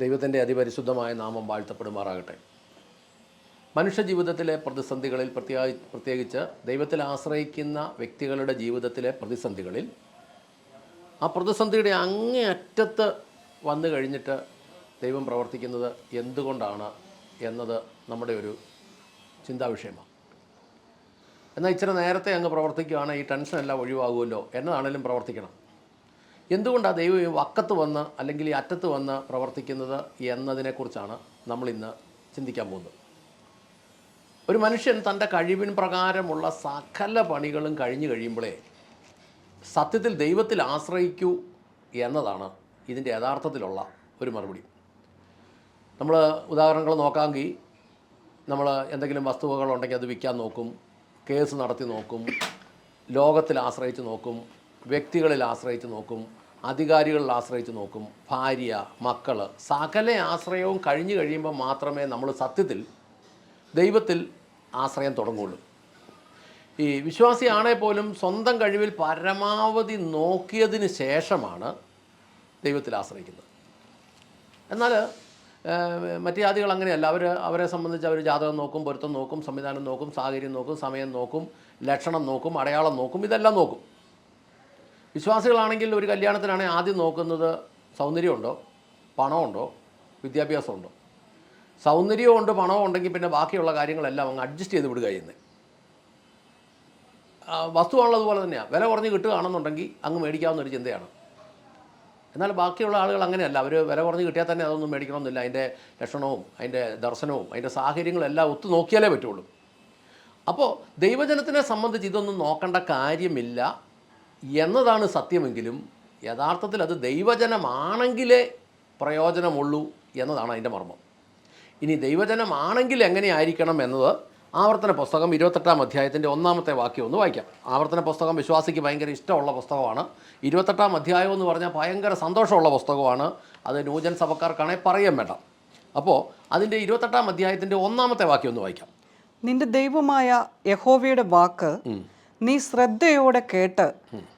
ദൈവത്തിന്റെ അതിപരിശുദ്ധമായ നാമം വാഴ്ത്തപ്പെടുമാറാകട്ടെ. മനുഷ്യ ജീവിതത്തിലെ പ്രതിസന്ധികളിൽ പ്രത്യേക പ്രത്യേകിച്ച് ദൈവത്തിൽ ആശ്രയിക്കുന്ന വ്യക്തികളുടെ ജീവിതത്തിലെ പ്രതിസന്ധികളിൽ ആ പ്രതിസന്ധിയുടെ അങ്ങേയറ്റത്ത് വന്നു കഴിഞ്ഞിട്ട് ദൈവം പ്രവർത്തിക്കുന്നത് എന്തുകൊണ്ടാണ് എന്നത് നമ്മുടെ ഒരു ചിന്താ വിഷയമാണ് എന്നാൽ ഇച്ചിരി നേരത്തെ അങ്ങ് പ്രവർത്തിക്കുകയാണെങ്കിൽ ഈ ടെൻഷൻ എല്ലാം ഒഴിവാകുമല്ലോ എന്നതാണേലും പ്രവർത്തിക്കണം. എന്തുകൊണ്ടാണ് ദൈവം ഈ വക്കത്ത് വന്ന് അല്ലെങ്കിൽ ഈ അറ്റത്ത് വന്ന് പ്രവർത്തിക്കുന്നത് എന്നതിനെക്കുറിച്ചാണ് നമ്മൾ ഇന്ന് ചിന്തിക്കാൻ പോകുന്നത്. ഒരു മനുഷ്യൻ തന്റെ കഴിവിൻ പ്രകാരമുള്ള സകല പണികളും കഴിഞ്ഞു കഴിയുമ്പോഴേ സത്യത്തിൽ ദൈവത്തിൽ ആശ്രയിക്കൂ എന്നതാണ് ഇതിന്റെ യഥാർത്ഥത്തിലുള്ള ഒരു മറുപടി. നമ്മൾ ഉദാഹരണങ്ങൾ നോക്കാമെങ്കിൽ നമ്മൾ എന്തെങ്കിലും വസ്തുവകളുണ്ടെങ്കിൽ അത് വിൽക്കാൻ നോക്കും കേസ് നടത്തി നോക്കും ലോകത്തിൽ ആശ്രയിച്ച് നോക്കും വ്യക്തികളിൽ ആശ്രയിച്ച് നോക്കും അധികാരികളിൽ ആശ്രയിച്ച് നോക്കും ഭാര്യ മക്കൾ സകല ആശ്രയവും കഴിഞ്ഞു കഴിയുമ്പോൾ മാത്രമേ നമ്മൾ സത്യത്തിൽ ദൈവത്തിൽ ആശ്രയം തുടങ്ങുള്ളൂ. ഈ വിശ്വാസിയാണേ പോലും സ്വന്തം കഴിവിൽ പരമാവധി നോക്കിയതിന് ശേഷമാണ് ദൈവത്തിൽ ആശ്രയിക്കുന്നത്. എന്നാൽ മറ്റു ജാതികൾ അങ്ങനെയല്ല. അവർ അവരെ സംബന്ധിച്ച് അവർ ജാതകം നോക്കും പൊരുത്തം നോക്കും സംവിധാനം നോക്കും സാഹചര്യം നോക്കും സമയം നോക്കും ലക്ഷണം നോക്കും അടയാളം നോക്കും ഇതെല്ലാം നോക്കും. വിശ്വാസികളാണെങ്കിൽ ഒരു കല്യാണത്തിനാണെങ്കിൽ ആദ്യം നോക്കുന്നത് സൗന്ദര്യമുണ്ടോ? പണമുണ്ടോ? വിദ്യാഭ്യാസമുണ്ടോ? സൗന്ദര്യമുണ്ട് പണവും ഉണ്ടെങ്കിൽ പിന്നെ ബാക്കിയുള്ള കാര്യങ്ങളെല്ലാം അങ്ങ് അഡ്ജസ്റ്റ് ചെയ്ത് വിടുക ചെയ്യുന്നത് വസ്തുവാണുള്ളതുപോലെ തന്നെയാണ് വില കുറഞ്ഞ് കിട്ടുകയാണെന്നുണ്ടെങ്കിൽ അങ്ങ് മേടിക്കാവുന്ന ഒരു ചിന്തയാണ്. എന്നാൽ ബാക്കിയുള്ള ആളുകൾ അങ്ങനെയല്ല. അവർ വില കുറഞ്ഞ് കിട്ടിയാൽ തന്നെ അതൊന്നും മേടിക്കണമെന്നില്ല. അതിന്റെ ലക്ഷണവും അതിന്റെ ദർശനവും അതിന്റെ സാഹചര്യങ്ങളെല്ലാം ഒത്തു നോക്കിയാലേ പറ്റുള്ളൂ. അപ്പോൾ ദൈവജനത്തിനെ സംബന്ധിച്ച് ഇതൊന്നും നോക്കേണ്ട കാര്യമില്ല. എന്നതാണ് സത്യമെങ്കിലും യഥാർത്ഥത്തിൽ അത് ദൈവജനമാണെങ്കിലേ പ്രയോജനമുള്ളൂ എന്നതാണ് അതിന്റെ മർമ്മം. ഇനി ദൈവജനമാണെങ്കിൽ എങ്ങനെയായിരിക്കണം എന്നത് ആവർത്തന പുസ്തകം ഇരുപത്തെട്ടാം അധ്യായത്തിന്റെ ഒന്നാമത്തെ വാക്യം ഒന്ന് വായിക്കാം. ആവർത്തന പുസ്തകം വിശ്വാസിക്ക് ഭയങ്കര ഇഷ്ടമുള്ള പുസ്തകമാണ്. ഇരുപത്തെട്ടാം അധ്യായം എന്ന് പറഞ്ഞാൽ ഭയങ്കര സന്തോഷമുള്ള പുസ്തകമാണ്. അത് ന്യൂജൻ സഭക്കാർക്കാണെങ്കിൽ പറയാൻ വേണ്ട. അപ്പോൾ അതിന്റെ ഇരുപത്തെട്ടാം അധ്യായത്തിന്റെ ഒന്നാമത്തെ വാക്യം ഒന്ന് വായിക്കാം. നിന്റെ ദൈവമായ യഹോവയുടെ വാക്ക് നീ ശ്രദ്ധയോടെ കേട്ട്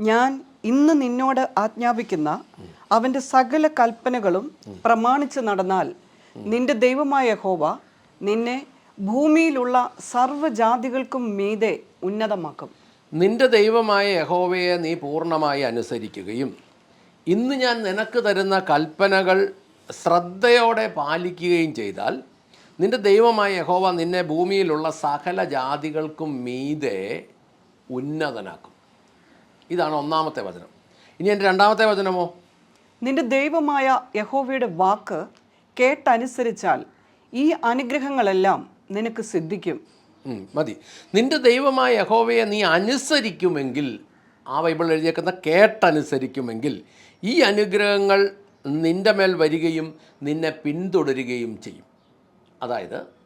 ഞാൻ ഇന്ന് നിന്നോട് ആജ്ഞാപിക്കുന്ന അവന്റെ സകല കൽപ്പനകളും പ്രമാണിച്ച് നടന്നാൽ നിന്റെ ദൈവമായ ഹോവ നിന്നെ ഭൂമിയിലുള്ള സർവജാതികൾക്കും മീതെ ഉന്നതമാക്കും. നിന്റെ ദൈവമായ യഹോവയെ നീ പൂർണമായി അനുസരിക്കുകയും ഇന്ന് ഞാൻ നിനക്ക് തരുന്ന കൽപ്പനകൾ ശ്രദ്ധയോടെ പാലിക്കുകയും ചെയ്താൽ നിന്റെ ദൈവമായ യഹോവ നിന്നെ ഭൂമിയിലുള്ള സകല ജാതികൾക്കും മീതെ ഉന്നതനാക്കും. ഇതാണ് ഒന്നാമത്തെ വചനം. ഇനി എന്റെ രണ്ടാമത്തെ വചനമോ? നിന്റെ ദൈവമായ യഹോവയുടെ വാക്ക് കേട്ടനുസരിച്ചാൽ ഈ അനുഗ്രഹങ്ങളെല്ലാം നിനക്ക് സിദ്ധിക്കും. മതി. നിന്റെ ദൈവമായ യഹോവയെ നീ അനുസരിക്കുമെങ്കിൽ ആ ബൈബിൾ എഴുതിയേക്കുന്ന കേട്ടനുസരിക്കുമെങ്കിൽ ഈ അനുഗ്രഹങ്ങൾ നിന്റെ മേൽ വരികയും നിന്നെ പിന്തുടരുകയും ചെയ്യും. അതായത്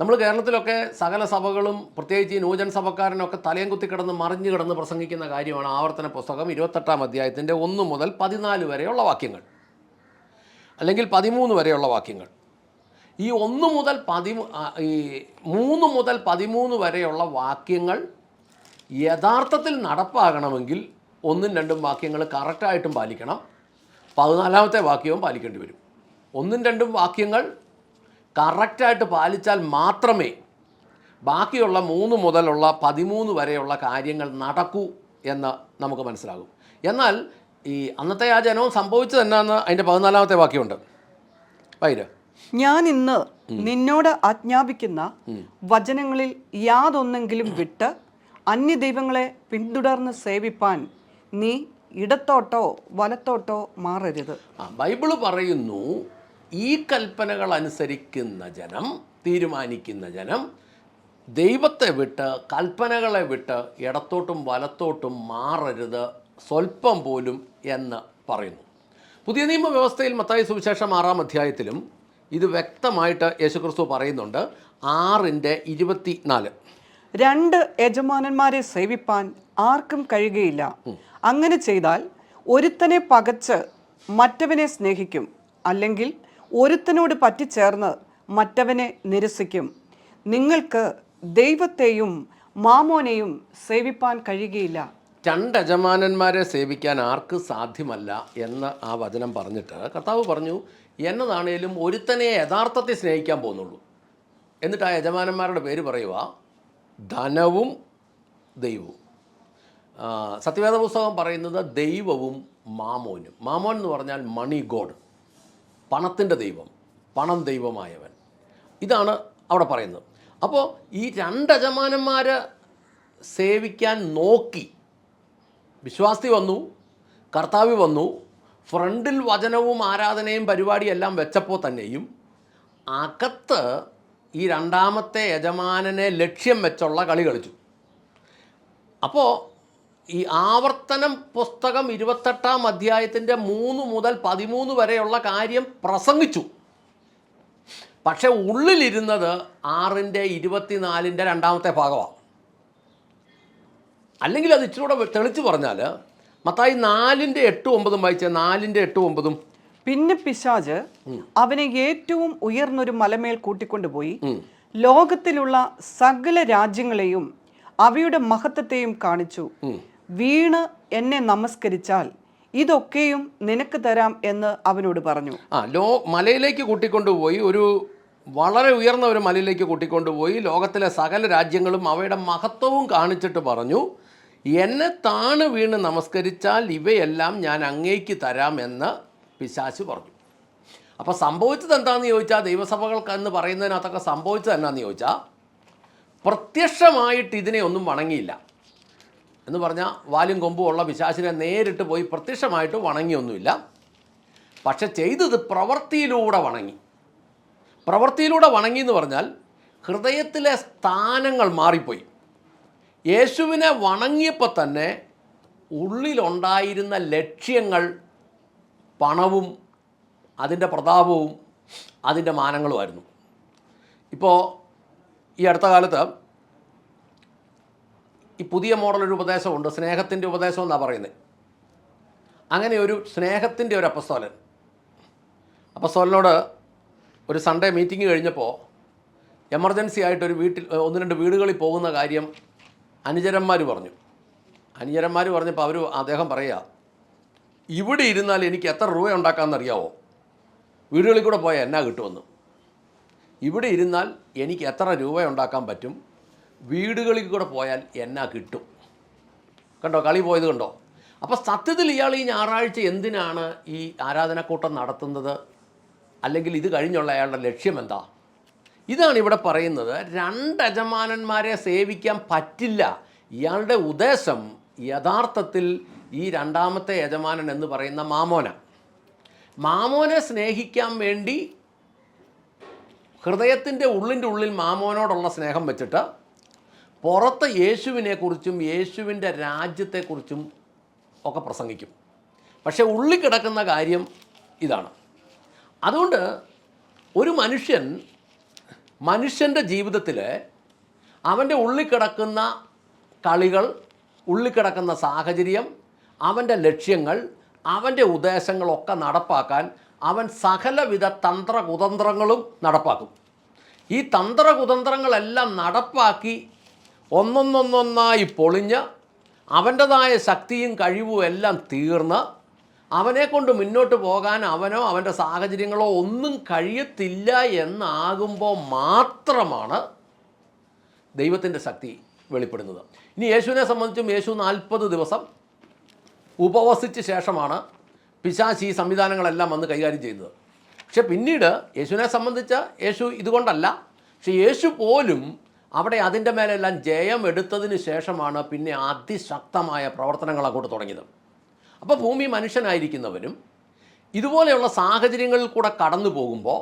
നമ്മൾ കേരളത്തിലൊക്കെ സകല സഭകളും പ്രത്യേകിച്ച് ഈ നൂജൻ സഭക്കാരനൊക്കെ തലയും കുത്തി കിടന്ന് മറിഞ്ഞു കിടന്ന് പ്രസംഗിക്കുന്ന കാര്യമാണ് ആവർത്തന പുസ്തകം ഇരുപത്തെട്ടാം അധ്യായത്തിന്റെ ഒന്ന് മുതൽ പതിനാല് വരെയുള്ള വാക്യങ്ങൾ. അല്ലെങ്കിൽ പതിമൂന്ന് വരെയുള്ള വാക്യങ്ങൾ. ഈ ഒന്ന് മുതൽ പതിമൂ ഈ മൂന്ന് മുതൽ പതിമൂന്ന് വരെയുള്ള വാക്യങ്ങൾ യഥാർത്ഥത്തിൽ നടപ്പാകണമെങ്കിൽ ഒന്നും രണ്ടും വാക്യങ്ങൾ കറക്റ്റായിട്ടും പാലിക്കണം. പതിനാലാമത്തെ വാക്യവും പാലിക്കേണ്ടി വരും. ഒന്നും രണ്ടും വാക്യങ്ങൾ കറക്റ്റായിട്ട് പാലിച്ചാൽ മാത്രമേ ബാക്കിയുള്ള മൂന്ന് മുതലുള്ള പതിമൂന്ന് വരെയുള്ള കാര്യങ്ങൾ നടക്കൂ എന്ന് നമുക്ക് മനസ്സിലാകും. എന്നാൽ ഈ അന്നത്തെ ആ ജനവും സംഭവിച്ചത് എന്നാന്ന് അതിന്റെ പതിനാലാമത്തെ വാക്യമുണ്ട്. വൈര്. ഞാൻ ഇന്ന് നിന്നോട് ആജ്ഞാപിക്കുന്ന വചനങ്ങളിൽ യാതൊന്നെങ്കിലും വിട്ട് അന്യ ദൈവങ്ങളെ പിന്തുടർന്ന് സേവിപ്പാൻ നീ ഇടത്തോട്ടോ വലത്തോട്ടോ മാറരുത്. ആ ബൈബിൾ പറയുന്നു ഈ കൽപ്പനകൾ അനുസരിക്കുന്ന ജനം തീരുമാനിക്കുന്ന ജനം ദൈവത്തെ വിട്ട് കൽപ്പനകളെ വിട്ട് ഇടത്തോട്ടും വലത്തോട്ടും മാറരുത് സ്വല്പം പോലും എന്ന് പറയുന്നു. പുതിയ നിയമ വ്യവസ്ഥയിൽ മത്തായി സുവിശേഷം ആറാം അധ്യായത്തിലും ഇത് വ്യക്തമായിട്ട് യേശുക്രിസ്തു പറയുന്നുണ്ട്. ആറിന്റെ ഇരുപത്തി നാല് രണ്ട് യജമാനന്മാരെ സേവിപ്പാൻ ആർക്കും കഴിയുകയില്ല. അങ്ങനെ ചെയ്താൽ ഒരുത്തനെ പകച്ച് മറ്റവനെ സ്നേഹിക്കും. അല്ലെങ്കിൽ ഒരുത്തനോട് പറ്റിച്ചേർന്ന് മറ്റവനെ നിരസിക്കും. നിങ്ങൾക്ക് ദൈവത്തെയും മാമോനെയും സേവിപ്പാൻ കഴിയുകയില്ല. രണ്ട് യജമാനന്മാരെ സേവിക്കാൻ ആർക്ക് സാധ്യമല്ല എന്ന് ആ വചനം പറഞ്ഞിട്ട് കർത്താവ് പറഞ്ഞു എന്നതാണേലും ഒരുത്തനെ യഥാർത്ഥത്തെ സ്നേഹിക്കാൻ പോകുന്നുള്ളൂ. എന്നിട്ട് ആ യജമാനന്മാരുടെ പേര് പറയുക ധനവും ദൈവവും. സത്യവേദ പുസ്തകം പറയുന്നത് ദൈവവും മാമോനും. മാമോൻ എന്ന് പറഞ്ഞാൽ മണി ഗോഡ് പണത്തിന്റെ ദൈവം പണം ദൈവമായവൻ. ഇതാണ് അവിടെ പറയുന്നത്. അപ്പോൾ ഈ രണ്ട് യജമാനന്മാരെ സേവിക്കാൻ നോക്കി വിശ്വാസി വന്നു കർത്താവ് വന്നു ഫ്രണ്ടിൽ വചനവും ആരാധനയും പരിപാടിയെല്ലാം വെച്ചപ്പോൾ തന്നെയും അകത്ത് ഈ രണ്ടാമത്തെ യജമാനനെ ലക്ഷ്യം വെച്ചുള്ള കളി കളിച്ചു. അപ്പോൾ ഈ ആവർത്തനം പുസ്തകം ഇരുപത്തെട്ടാം അധ്യായത്തിന്റെ മൂന്ന് മുതൽ പതിമൂന്ന് വരെയുള്ള കാര്യം പ്രസംഗിച്ചു. പക്ഷെ ഉള്ളിലിരുന്നത് ആറിന്റെ ഇരുപത്തിനാലിന്റെ രണ്ടാമത്തെ ഭാഗമാണ്. അല്ലെങ്കിൽ അത് ഇച്ചിരി കൂടെ തെളിച്ച് പറഞ്ഞാൽ മത്തായി നാലിന്റെ എട്ടും ഒമ്പതും വായിച്ച നാലിന്റെ എട്ടും ഒമ്പതും പിന്നെ പിശാജ് അവനെ ഏറ്റവും ഉയർന്നൊരു മലമേൽ കൂട്ടിക്കൊണ്ടുപോയി. ലോകത്തിലുള്ള സകല രാജ്യങ്ങളെയും അവയുടെ മഹത്വത്തെയും കാണിച്ചു. വീണ് എന്നെ നമസ്കരിച്ചാൽ ഇതൊക്കെയും നിനക്ക് തരാം എന്ന് അവനോട് പറഞ്ഞു. ആ ലോ മലയിലേക്ക് കൂട്ടിക്കൊണ്ടുപോയി ഒരു വളരെ ഉയർന്ന ഒരു മലയിലേക്ക് കൂട്ടിക്കൊണ്ടുപോയി ലോകത്തിലെ സകല രാജ്യങ്ങളും അവയുടെ മഹത്വവും കാണിച്ചിട്ട് പറഞ്ഞു എന്നെ താണ് വീണ് നമസ്കരിച്ചാൽ ഇവയെല്ലാം ഞാൻ അങ്ങേക്ക് തരാമെന്ന് പിശാശ് പറഞ്ഞു. അപ്പോൾ സംഭവിച്ചത് എന്താണെന്ന് ചോദിച്ചാൽ ദൈവസഭകൾക്ക് എന്ന് പറയുന്നതിനകത്തൊക്കെ സംഭവിച്ചത് എന്നാന്ന് ചോദിച്ചാൽ പ്രത്യക്ഷമായിട്ട് ഇതിനെ ഒന്നും വണങ്ങിയില്ല. എന്ന് പറഞ്ഞാൽ വാലും കൊമ്പും ഉള്ള പിശാചിനെ നേരിട്ട് പോയി പ്രത്യക്ഷമായിട്ട് വണങ്ങിയൊന്നുമില്ല. പക്ഷെ ചെയ്തത് പ്രവൃത്തിയിലൂടെ വണങ്ങി. പ്രവൃത്തിയിലൂടെ വണങ്ങി എന്ന് പറഞ്ഞാൽ ഹൃദയത്തിലെ സ്ഥാനങ്ങൾ മാറിപ്പോയി. യേശുവിനെ വണങ്ങിയപ്പോൾ തന്നെ ഉള്ളിലുണ്ടായിരുന്ന ലക്ഷ്യങ്ങൾ പണവും അതിന്റെ പ്രതാപവും അതിന്റെ മാനങ്ങളുമായിരുന്നു. ഇപ്പോൾ ഈ അടുത്ത കാലത്ത് ഈ പുതിയ മോഡൽ ഒരു ഉപദേശമുണ്ട് സ്നേഹത്തിന്റെ ഉപദേശം എന്നാണ് പറയുന്നത്. അങ്ങനെ ഒരു സ്നേഹത്തിന്റെ ഒരു അപ്പസ്തോലൻ. അപ്പസ്തോലനോട് ഒരു സൺഡേ മീറ്റിംഗ് കഴിഞ്ഞപ്പോൾ എമർജൻസി ആയിട്ടൊരു വീട്ടിൽ ഒന്ന് രണ്ട് വീടുകളിൽ പോകുന്ന കാര്യം അനുചരന്മാർ പറഞ്ഞു. അനുചരന്മാർ പറഞ്ഞപ്പോൾ അവർ അദ്ദേഹം പറയുക ഇവിടെ ഇരുന്നാൽ എനിക്ക് എത്ര രൂപ ഉണ്ടാക്കാമെന്നറിയാവോ? വീടുകളിൽ കൂടെ പോയാൽ എന്നാ കിട്ടുമെന്ന്. ഇവിടെ ഇരുന്നാൽ എനിക്ക് എത്ര രൂപ ഉണ്ടാക്കാൻ പറ്റും? വീടുകളിൽ കൂടെ പോയാൽ എന്നാ കിട്ടും? കണ്ടോ? കളി പോയത് കണ്ടോ? അപ്പോൾ സത്യത്തിൽ ഇയാൾ ഈ ഞായറാഴ്ച എന്തിനാണ് ഈ ആരാധനക്കൂട്ടം നടത്തുന്നത്? അല്ലെങ്കിൽ ഇത് കഴിഞ്ഞുള്ള അയാളുടെ ലക്ഷ്യം എന്താ ഇതാണ് ഇവിടെ പറയുന്നത്. രണ്ട് യജമാനന്മാരെ സേവിക്കാൻ പറ്റില്ല. ഇയാളുടെ ഉദ്ദേശം യഥാർത്ഥത്തിൽ ഈ രണ്ടാമത്തെ യജമാനൻ എന്ന് പറയുന്ന മാമോന. മാമോനെ സ്നേഹിക്കാൻ വേണ്ടി ഹൃദയത്തിന്റെ ഉള്ളിന്റെ ഉള്ളിൽ മാമോനോടുള്ള സ്നേഹം വെച്ചിട്ട് പുറത്ത് യേശുവിനെക്കുറിച്ചും യേശുവിന്റെ രാജ്യത്തെക്കുറിച്ചും ഒക്കെ പ്രസംഗിക്കും. പക്ഷേ ഉള്ളിൽ കിടക്കുന്ന കാര്യം ഇതാണ്. അതുകൊണ്ട് ഒരു മനുഷ്യൻ മനുഷ്യന്റെ ജീവിതത്തിൽ അവന്റെ ഉള്ളിൽ കിടക്കുന്ന കളികൾ ഉള്ളിൽ കിടക്കുന്ന സാഹചര്യം അവന്റെ ലക്ഷ്യങ്ങൾ അവന്റെ ഉദ്ദേശങ്ങളൊക്കെ നടപ്പാക്കാൻ അവൻ സകലവിധ തന്ത്രകുതന്ത്രങ്ങളും നടപ്പാക്കും. ഈ തന്ത്രകുതന്ത്രങ്ങളെല്ലാം നടപ്പാക്കി ഒന്നൊന്നൊന്നൊന്നായി പൊളിഞ്ഞ് അവന്റെതായ ശക്തിയും കഴിവും എല്ലാം തീർന്ന് അവനെക്കൊണ്ട് മുന്നോട്ട് പോകാൻ അവനോ അവന്റെ സാഹചര്യങ്ങളോ ഒന്നും കഴിയത്തില്ല എന്നാകുമ്പോൾ മാത്രമാണ് ദൈവത്തിന്റെ ശക്തി വെളിപ്പെടുന്നത്. ഇനി യേശുവിനെ സംബന്ധിച്ചും യേശു നാൽപ്പത് ദിവസം ഉപവസിച്ച ശേഷമാണ് പിശാചി ഈ സംവിധാനങ്ങളെല്ലാം വന്ന് കൈകാര്യം ചെയ്തത്. പക്ഷെ പിന്നീട് യേശുവിനെ സംബന്ധിച്ച് യേശു ഇതുകൊണ്ടല്ല. പക്ഷെ യേശു പോലും അവിടെ അതിന്റെ മേലെല്ലാം ജയം എടുത്തതിന് ശേഷമാണ് പിന്നെ അതിശക്തമായ പ്രവർത്തനങ്ങൾ അങ്ങോട്ട് തുടങ്ങിയത്. അപ്പോൾ ഭൂമി മനുഷ്യനായിരിക്കുന്നവനും ഇതുപോലെയുള്ള സാഹചര്യങ്ങളിൽ കൂടെ കടന്നു പോകുമ്പോൾ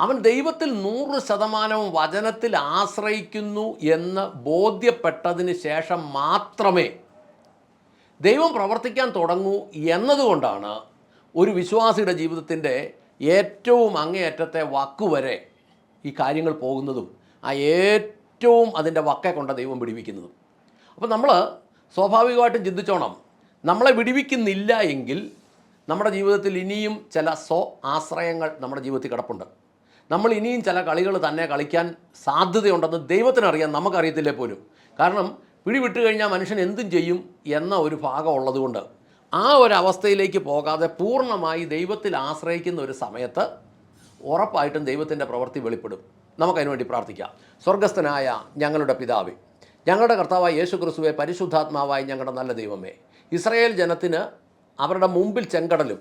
അവൻ ദൈവത്തിൽ നൂറ് ശതമാനവും വചനത്തിൽ ആശ്രയിക്കുന്നു എന്ന് ബോധ്യപ്പെട്ടതിന് ശേഷം മാത്രമേ ദൈവം പ്രവർത്തിക്കാൻ തുടങ്ങൂ എന്നതുകൊണ്ടാണ് ഒരു വിശ്വാസിയുടെ ജീവിതത്തിന്റെ ഏറ്റവും അങ്ങേയറ്റത്തെ വക്കുവരെ ഈ കാര്യങ്ങൾ പോകുന്നതും ആ ഏറ്റവും അതിന്റെ വക്കെ കൊണ്ട ദൈവം പിടിവിക്കുന്നത് അപ്പോൾ നമ്മൾ സ്വാഭാവികമായിട്ടും ചിന്തിച്ചോണം. നമ്മളെ വിടിവിക്കുന്നില്ല എങ്കിൽ നമ്മുടെ ജീവിതത്തിൽ ഇനിയും ചില സ്വ ആശ്രയങ്ങൾ നമ്മുടെ ജീവിതത്തിൽ കിടപ്പുണ്ട്. നമ്മൾ ഇനിയും ചില കളികൾ തന്നെ കളിക്കാൻ സാധ്യതയുണ്ടെന്ന് ദൈവത്തിനറിയാം നമുക്കറിയത്തില്ലേ പോലും. കാരണം പിടിവിട്ട് കഴിഞ്ഞാൽ മനുഷ്യൻ എന്തും ചെയ്യും എന്ന ഒരു ഭാഗം ഉള്ളതുകൊണ്ട് ആ ഒരു അവസ്ഥയിലേക്ക് പോകാതെ പൂർണമായി ദൈവത്തിൽ ആശ്രയിക്കുന്ന ഒരു സമയത്ത് ഉറപ്പായിട്ടും ദൈവത്തിന്റെ പ്രവൃത്തി വെളിപ്പെടും. നമുക്കതിനു വേണ്ടി പ്രാർത്ഥിക്കാം. സ്വർഗസ്ഥനായ ഞങ്ങളുടെ പിതാവേ ഞങ്ങളുടെ കർത്താവായ യേശു ക്രിസ്തുവെ പരിശുദ്ധാത്മാവായി ഞങ്ങളുടെ നല്ല ദൈവമേ ഇസ്രയേൽ ജനത്തിന് അവരുടെ മുമ്പിൽ ചെങ്കടലും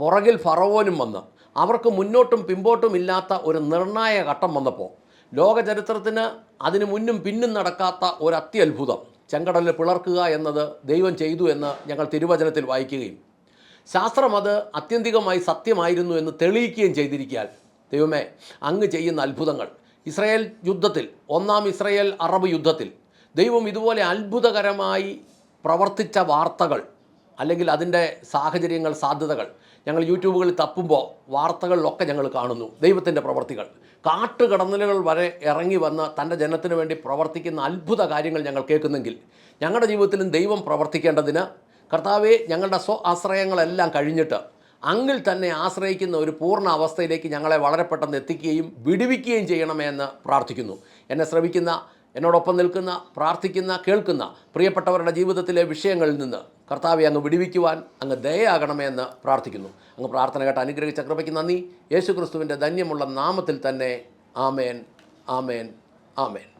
പുറകിൽ ഫറവോനും വന്ന് അവർക്ക് മുന്നോട്ടും പിമ്പോട്ടും ഇല്ലാത്ത ഒരു നിർണായക ഘട്ടം വന്നപ്പോൾ ലോകചരിത്രത്തിന് അതിനു മുന്നും പിന്നും നടക്കാത്ത ഒരു അത്യത്ഭുതം. ചെങ്കടലിൽ പിളർക്കുക എന്നത് ദൈവം ചെയ്തു എന്ന് ഞങ്ങൾ തിരുവചനത്തിൽ വായിക്കുകയും ശാസ്ത്രം അത് അത്യന്തികമായി സത്യമായിരുന്നു എന്ന് തെളിയിക്കുകയും ചെയ്തിരിക്കാൻ ദൈവമേ അങ്ങ് ചെയ്യുന്ന അത്ഭുതങ്ങൾ. ഇസ്രായേൽ യുദ്ധത്തിൽ ഒന്നാം ഇസ്രായേൽ അറബ് യുദ്ധത്തിൽ ദൈവം ഇതുപോലെ അത്ഭുതകരമായി പ്രവർത്തിച്ച വാർത്തകൾ അല്ലെങ്കിൽ അതിന്റെ സാഹചര്യങ്ങൾ സാധ്യതകൾ ഞങ്ങൾ യൂട്യൂബുകളിൽ തപ്പുമ്പോൾ വാർത്തകളിലൊക്കെ ഞങ്ങൾ കാണുന്നു. ദൈവത്തിന്റെ പ്രവർത്തികൾ. കാട്ടുകടന്നലുകൾ വരെ ഇറങ്ങി വന്ന് തന്റെ ജനത്തിന് വേണ്ടി പ്രവർത്തിക്കുന്ന അത്ഭുത കാര്യങ്ങൾ ഞങ്ങൾ കേൾക്കുന്നെങ്കിൽ ഞങ്ങളുടെ ജീവിതത്തിലും ദൈവം പ്രവർത്തിക്കേണ്ടതിന് കർത്താവെ ഞങ്ങളുടെ സ്വ ആശ്രയങ്ങളെല്ലാം കഴിഞ്ഞിട്ട് അങ്ങിൽ തന്നെ ആശ്രയിക്കുന്ന ഒരു പൂർണ അവസ്ഥയിലേക്ക് ഞങ്ങളെ വളരെ പെട്ടെന്ന് എത്തിക്കുകയും വിടുവിക്കുകയും ചെയ്യണമെന്ന് പ്രാർത്ഥിക്കുന്നു. എന്നെ ശ്രമിക്കുന്ന എന്നോടൊപ്പം നിൽക്കുന്ന പ്രാർത്ഥിക്കുന്ന കേൾക്കുന്ന പ്രിയപ്പെട്ടവരുടെ ജീവിതത്തിലെ വിഷയങ്ങളിൽ നിന്ന് കർത്താവെ അങ്ങ് വിടുവിക്കുവാൻ അങ്ങ് ദയയാകണമെന്ന് പ്രാർത്ഥിക്കുന്നു. അങ്ങ് പ്രാർത്ഥന കേട്ട് അനുഗ്രഹിച്ച കൃപയ്ക്ക് നന്ദി. യേശുക്രിസ്തുവിന്റെ ധന്യമുള്ള നാമത്തിൽ തന്നെ ആമേൻ ആമേൻ ആമേൻ.